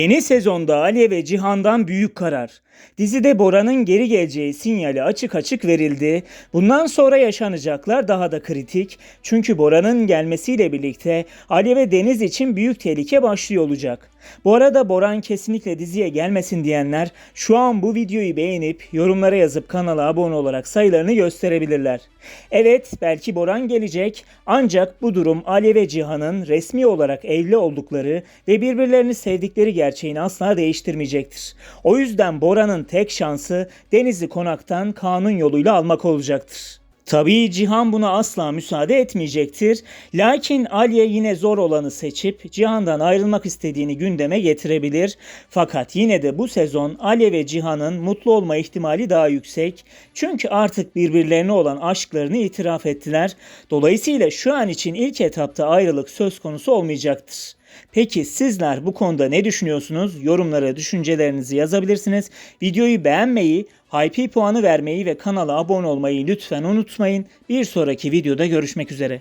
Yeni sezonda Ali ve Cihan'dan büyük karar. Dizide Bora'nın geri geleceği sinyali açık açık verildi. Bundan sonra yaşanacaklar daha da kritik. Çünkü Bora'nın gelmesiyle birlikte Ali ve Deniz için büyük tehlike başlıyor olacak. Bu arada Boran kesinlikle diziye gelmesin diyenler şu an bu videoyu beğenip yorumlara yazıp kanala abone olarak sayılarını gösterebilirler. Evet belki Boran gelecek ancak bu durum Ali ve Cihan'ın resmi olarak evli oldukları ve birbirlerini sevdikleri gerçeğini asla değiştirmeyecektir. O yüzden Bora'nın tek şansı Deniz'i konaktan kanun yoluyla almak olacaktır. Tabii Cihan buna asla müsaade etmeyecektir. Lakin Aliye yine zor olanı seçip Cihan'dan ayrılmak istediğini gündeme getirebilir. Fakat yine de bu sezon Ali ve Cihan'ın mutlu olma ihtimali daha yüksek. Çünkü artık birbirlerine olan aşklarını itiraf ettiler. Dolayısıyla şu an için ilk etapta ayrılık söz konusu olmayacaktır. Peki sizler bu konuda ne düşünüyorsunuz? Yorumlara düşüncelerinizi yazabilirsiniz. Videoyu beğenmeyi, hype puanı vermeyi ve kanala abone olmayı lütfen unutmayın. Bir sonraki videoda görüşmek üzere.